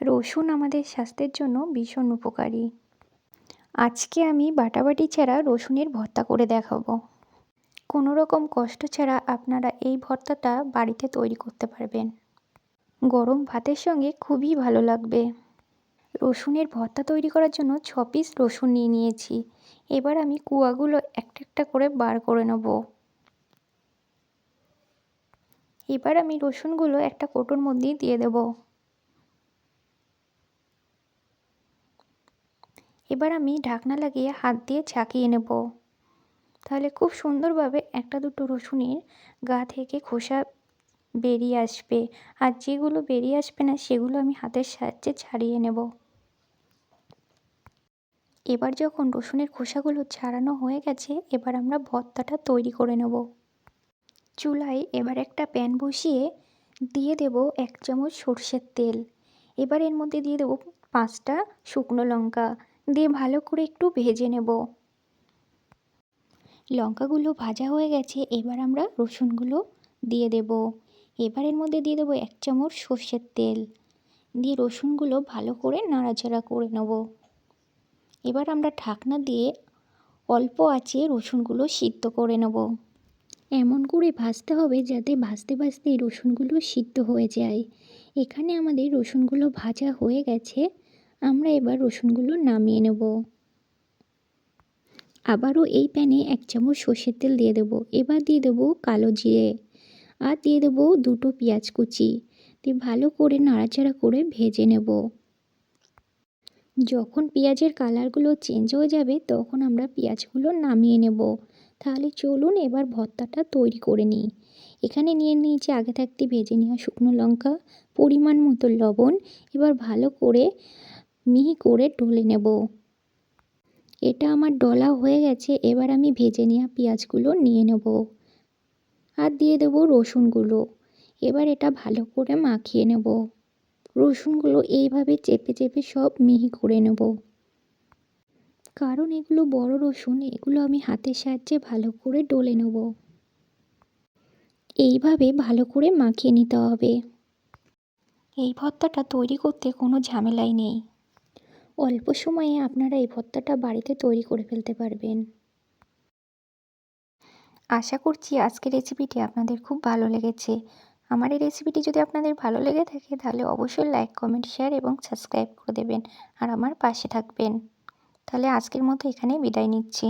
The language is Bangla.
রসুন আমাদের স্বাস্থ্যের জন্য ভীষণ উপকারী। আজকে আমি বাটাবাটি ছাড়া রসুনের ভর্তা করে দেখাবো। কোনো রকম কষ্ট ছাড়া আপনারা এই ভর্তাটা বাড়িতে তৈরি করতে পারবেন। গরম ভাতের সঙ্গে খুবই ভালো লাগবে। রসুনের ভর্তা তৈরি করার জন্য ছ পিস রসুন নিয়ে নিয়েছি। এবার আমি কুয়াগুলো একটা একটা করে বার করে নেব। এবার আমি রসুনগুলো একটা কোটোর মধ্যে দিয়ে দেব। এবার আমি ঢাকনা লাগিয়ে হাত দিয়ে ছাকিয়ে নেব। তাহলে খুব সুন্দরভাবে একটা দুটো রসুনের গা থেকে খোসা বেরিয়ে আসবে। আর যেগুলো বেরিয়ে আসবে না, সেগুলো আমি হাতের সাহায্যে ছাড়িয়ে নেব। এবার যখন রসুনের খোসাগুলো ছাড়ানো হয়ে গেছে, এবার আমরা ভর্তাটা তৈরি করে নেব। চুলায় এবার একটা প্যান বসিয়ে দিয়ে দেব এক চামচ সর্ষের তেল। এবার এর মধ্যে দিয়ে দেবো পাঁচটা শুকনো লঙ্কা। দিয়ে ভালো করে একটু ভেজে নেব। লঙ্কাগুলো ভাজা হয়ে গেছে, এবার আমরা রসুনগুলো দিয়ে দেব। এবার এর মধ্যে দিয়ে দেবো এক চামচ সর্ষের তেল। দিয়ে রসুনগুলো ভালো করে নাড়াচাড়া করে নেব। এবার আমরা ঢাকনা দিয়ে অল্প আঁচে রসুনগুলো সিদ্ধ করে নেব। এমন করে ভাজতে হবে যাতে ভাজতে ভাজতে রসুনগুলো সিদ্ধ হয়ে যায়। এখানে আমাদের রসুনগুলো ভাজা হয়ে গেছে। আমরা এবার রসুনগুলো নামিয়ে নেব। আবারও এই প্যানে এক চামচ সর্ষের তেল দিয়ে দেবো। এবার দিয়ে দেবো কালো জিরে আর দিয়ে দেবো দুটো পেঁয়াজ কুচি। দিয়ে ভালো করে নাড়াচাড়া করে ভেজে নেব। যখন পেঁয়াজের কালারগুলো চেঞ্জ হয়ে যাবে, তখন আমরা পেঁয়াজগুলো নামিয়ে নেব। তাহলে চলুন এবার ভর্তাটা তৈরি করে নিই। এখানে নিয়ে নিয়েছি আগে থাকতে ভেজে নেওয়া শুকনো লঙ্কা, পরিমাণ মতো লবণ। এবার ভালো করে মিহি করে ডলে নেব। এটা আমার ডলা হয়ে গেছে, এবার আমি ভেজে নেওয়া পেঁয়াজগুলো নিয়ে নেব। আর দিয়ে দেব রসুনগুলো। এবার এটা ভালো করে মাখিয়ে নেব। রসুনগুলো এইভাবে চেপে চেপে সব মিহি করে নেব। কারণ এগুলো বড় রসুন, এগুলো আমি হাতের সাহায্যে ভালো করে ডলে নেব। এইভাবে ভালো করে মাখিয়ে নিতে হবে। এই ভর্তাটা তৈরি করতে কোনো ঝামেলাই নেই। অল্প সময়ে আপনারা এই ভর্তাটা বাড়িতে তৈরি করে ফেলতে পারবেন। আশা করছি আজকের রেসিপিটি আপনাদের খুব ভালো লেগেছে। আমার এই রেসিপিটি যদি আপনাদের ভালো লেগে থাকে, তাহলে অবশ্যই লাইক, কমেন্ট, শেয়ার এবং সাবস্ক্রাইব করে দেবেন। আর আমার পাশে থাকবেন। তাহলে আজকের মতো এখানেই বিদায় নিচ্ছি।